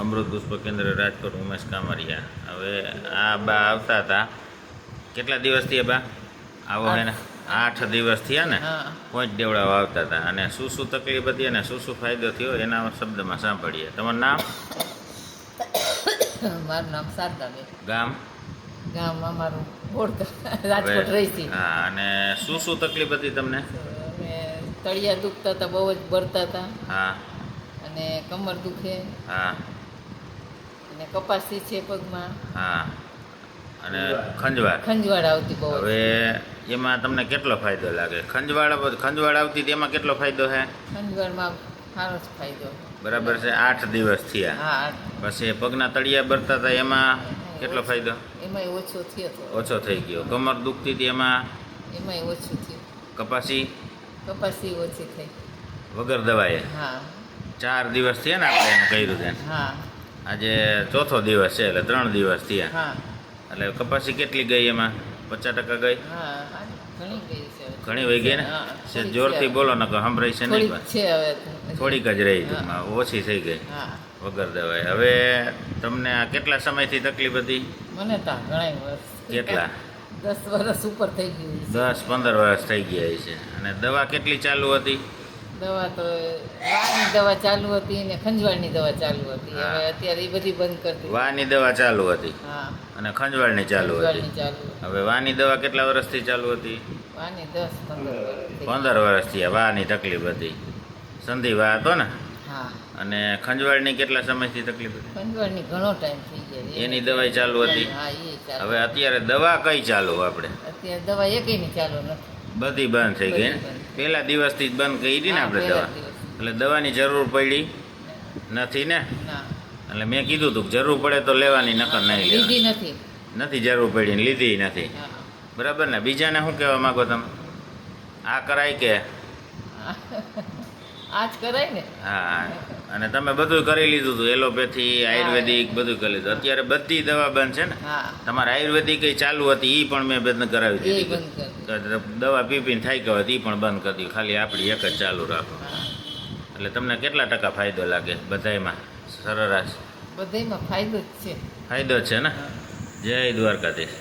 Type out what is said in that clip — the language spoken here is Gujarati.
અમૃત પુષ્પ કેન્દ્ર રાજકોટ ઉમેશ કામરિયા. હવે આ બા આવતા હતા. કેટલા દિવસ એ બા? આવો હે ને આઠ દિવસ થયા ને? પોઈન્ટ દેવડાવા આવતા હતા. અને શું શું તકલીફ હતી અને શું શું ફાયદો થયો એના શબ્દમાં સાંભળીએ. તમારું નામ? મારું નામ શારદાબેન ગામ? ગામ અમારું રાજકોટ રહી હા અને શું શું તકલીફ હતી તમને? તળિયા દુખતા હતા બહુ જ ભરતા હતા. હા. અને કમર દુખે. હા. અને કપાસી છે પગમાં. હા અને ખંજવાળ. ખંજવાળ આવતી બહુ હવે એમાં તમને કેટલો ફાયદો લાગે? ખંજવાળ ખંજવાળ આવતી તેમાં કેટલો ફાયદો છે ખંજવાળમાં સારો જ ફાયદો. બરાબર છે આઠ દિવસ થયા. હા પછી પગના તળિયા ભરતા હતા એમાં કેટલો ફાયદો? એમાંય ઓછો થયો ઓછો થઈ ગયો. કમર દુખતી હતી એમાં? એમાંય ઓછું થયું. કપાસી? કપાસી ઓછી થઈ. વગર દવાએ? હા. ચાર દિવસ થયા ને આપણે એને કર્યું છે? હા. આજે ચોથો દિવસ છે એટલે ત્રણ દિવસ થયા. એટલે કપાસી કેટલી ગઈ એમાં? પચાસ ટકા ગઈ? ઘણી વહી ગઈ ને? છે જોરથી બોલો ને સંભળાય છે નહીં થોડીક થોડીક જ રહી ટૂંકમાં ઓછી થઈ ગઈ. હા. વગર દવાએ હવે તમને આ કેટલા સમયથી તકલીફ હતી? મને તો ઘણા વર્ષ. કેટલા? દસ વર્ષ ઉપર થઈ ગયું દસ પંદર વર્ષ થઈ ગયા છે. અને દવા કેટલી ચાલુ હતી? દવા તો વાની દવા ચાલુ હતી ને ખંજવાળની દવા ચાલુ હતી. હવે અત્યારે એ બધી બંધ કરી વાની દવા ચાલુ હતી હા. અને ખંજવાળની ચાલુ હતી. હવે વાની દવા કેટલા વર્ષથી ચાલુ હતી? વાની દસ પંદર વર્ષ પંદર વર્ષથી વાની તકલીફ હતી. સંધિ વા હતો ને? હા. અને ખંજવાળની કેટલા સમયથી તકલીફ હતી? ખંજવાળની ઘણો ટાઈમ થઈ ગયો. એની દવાઈ ચાલુ હતી? હવે અત્યારે દવા કઈ ચાલુ આપણે? અત્યારે દવા એકની ચાલુ નથી. બધી બંધ થઈ ગઈ પહેલા દિવસથી જ બંધ કરી હતી ને આપણે દવા. એટલે દવાની જરૂર પડી નથી ને? એટલે મેં કીધું હતું જરૂર પડે તો લેવાની નકર નહીં લીધી નથી. નથી જરૂર પડી ને લીધી નથી. બરાબર ને? બીજાને શું કહેવા માંગો તમે? આ કરાય કે? આ જ કરાય ને. હા અને તમે બધું કરી લીધું હતું એલોપેથી આયુર્વેદિક બધું કરી લીધું. અત્યારે બધી દવા બંધ છે ને. તમારે આયુર્વેદિક ચાલુ હતી એ પણ મેં બંધ કરાવી દીધી દવા પી પીને થાય ગયો એ પણ બંધ કરી દીધું. ખાલી આપણી એક જ ચાલુ રાખો. એટલે તમને કેટલા ટકા ફાયદો લાગે બધાયમાં? સરેરાશ બધાયમાં ફાયદો જ છે. ફાયદો છે ને? જય દ્વારકાધીશ.